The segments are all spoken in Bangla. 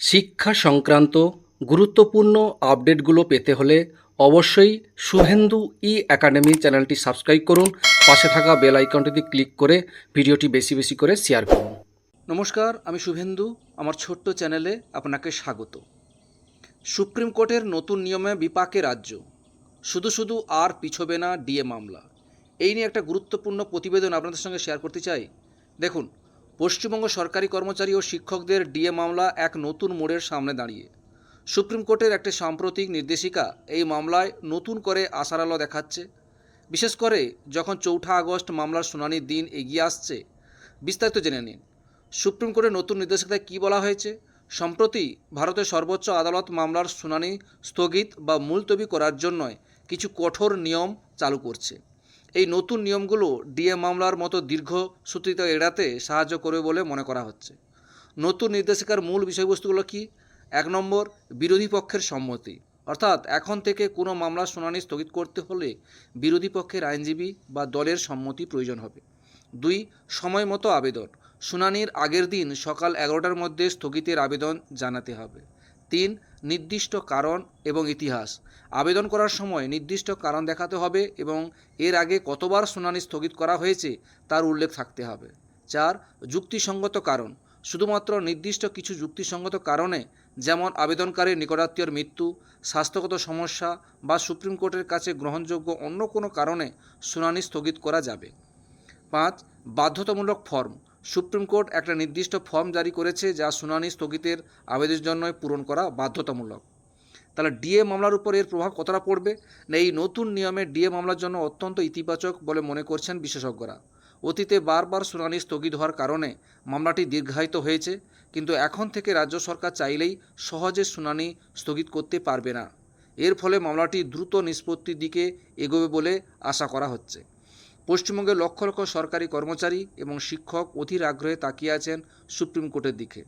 শিক্ষা সংক্রান্ত গুরুত্বপূর্ণ আপডেটগুলো পেতে হলে অবশ্যই শুভেন্দু ই একাডেমি চ্যানেলটি সাবস্ক্রাইব করুন। পাশে থাকা বেল আইকনটিতে ক্লিক করে ভিডিওটি বেশি বেশি করে শেয়ার করুন। নমস্কার, আমি শুভেন্দু। আমার ছোট্ট চ্যানেলে আপনাকে স্বাগত। সুপ্রিম কোর্টের নতুন নিয়মে বিপাকে রাজ্য। শুধু শুধু আর পিছবে না ডিএ মামলা। এই নিয়ে একটা গুরুত্বপূর্ণ প্রতিবেদন আপনাদের সঙ্গে শেয়ার করতে চাই। দেখুন পশ্চিমবঙ্গ সরকারি কর্মচারী ও শিক্ষকদের ডিএ মামলা এক নতুন মোড়ের সামনে দাঁড়িয়ে। সুপ্রিম কোর্টের একটি সাম্প্রতিক নির্দেশিকা এই মামলায় নতুন করে আশার আলো দেখাচ্ছে। বিশেষ করে যখন চৌঠা আগস্ট মামলার শুনানির দিন এগিয়ে আসছে, বিস্তারিত জেনে নিন। সুপ্রিম কোর্টের নতুন নির্দেশিকায় কী বলা হয়েছে? সম্প্রতি ভারতের সর্বোচ্চ আদালত মামলার শুনানি স্থগিত বা মুলতবি করার জন্য কিছু কঠোর নিয়ম চালু করছে। এই নতুন নিয়মগুলো ডিএ মামলার মতো দীর্ঘ সূত্রিত এড়াতে সাহায্য করবে বলে মনে করা হচ্ছে। নতুন নির্দেশিকার মূল বিষয়বস্তুগুলো কি? এক নম্বর, বিরোধী পক্ষের সম্মতি। অর্থাৎ এখন থেকে কোনো মামলার শুনানি স্থগিত করতে হলে বিরোধী পক্ষের আইনজীবী বা দলের সম্মতি প্রয়োজন হবে। দুই, সময় মতো আবেদন। শুনানির আগের দিন সকাল এগারোটার মধ্যে স্থগিতের আবেদন জানাতে হবে। তিন, নির্দিষ্ট কারণ এবং ইতিহাস। আবেদন করার সময় নির্দিষ্ট কারণ দেখাতে হবে এবং এর আগে কতবার শুনানি স্থগিত করা হয়েছে তার উল্লেখ থাকতে হবে। চার, যুক্তিসঙ্গত কারণ। শুধুমাত্র নির্দিষ্ট কিছু যুক্তিসঙ্গত কারণে, যেমন আবেদনকারীর নিকটাত্মীয়র মৃত্যু, স্বাস্থ্যগত সমস্যা বা সুপ্রিম কোর্টের কাছে গ্রহণযোগ্য অন্য কোনো কারণে শুনানি স্থগিত করা যাবে। পাঁচ, বাধ্যতামূলক ফর্ম। সুপ্রিম কোর্ট একটা নির্দিষ্ট ফর্ম জারি করেছে যা শুনানি স্থগিতের আবেদনের জন্য পূরণ করা বাধ্যতামূলক। তাহলে ডিএ মামলার উপর এর প্রভাব কতটা পড়বে? না, এই নতুন নিয়মে ডিএ মামলার জন্য অত্যন্ত ইতিবাচক বলে মনে করছেন বিশেষজ্ঞরা। অতীতে বারবার শুনানি স্থগিত হওয়ার কারণে মামলাটি দীর্ঘায়িত হয়েছে, কিন্তু এখন থেকে রাজ্য সরকার চাইলেই সহজে শুনানি স্থগিত করতে পারবে না। এর ফলে মামলাটি দ্রুত নিষ্পত্তির দিকে এগোবে বলে আশা করা হচ্ছে। পশ্চিমবঙ্গের লক্ষ লক্ষ সরকারি কর্মচারী এবং শিক্ষক অধীর আগ্রহে তাকিয়ে আছেন সুপ্রিম কোর্টের দিকে।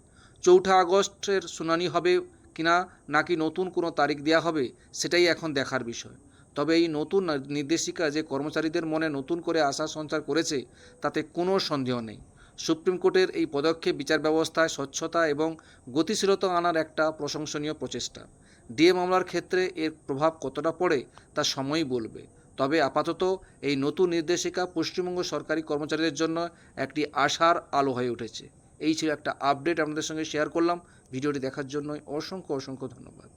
চৌঠা আগস্টের শুনানি হবে কিনা, নাকি নতুন কোনো তারিখ দেওয়া হবে, সেটাই এখন দেখার বিষয়। তবে এই নতুন নির্দেশিকা যে কর্মচারীদের মনে নতুন করে আশা সঞ্চার করেছে, তাতে কোনো সন্দেহ নেই। সুপ্রিম কোর্টের এই পদক্ষেপ বিচার ব্যবস্থায় স্বচ্ছতা এবং গতিশীলতা আনার একটা প্রশংসনীয় প্রচেষ্টা। ডিএ মামলার ক্ষেত্রে এর প্রভাব কতটা পড়ে, তা সময়ই বলবে। তবে আপাতত এই নতুন নির্দেশিকা পশ্চিমবঙ্গ সরকারি কর্মচারীদের জন্য একটি আশার আলো হয়ে উঠেছে। এই ছিল একটা আপডেট আপনাদের সঙ্গে শেয়ার করলাম। ভিডিওটি দেখার জন্য অসংখ্য অসংখ্য ধন্যবাদ।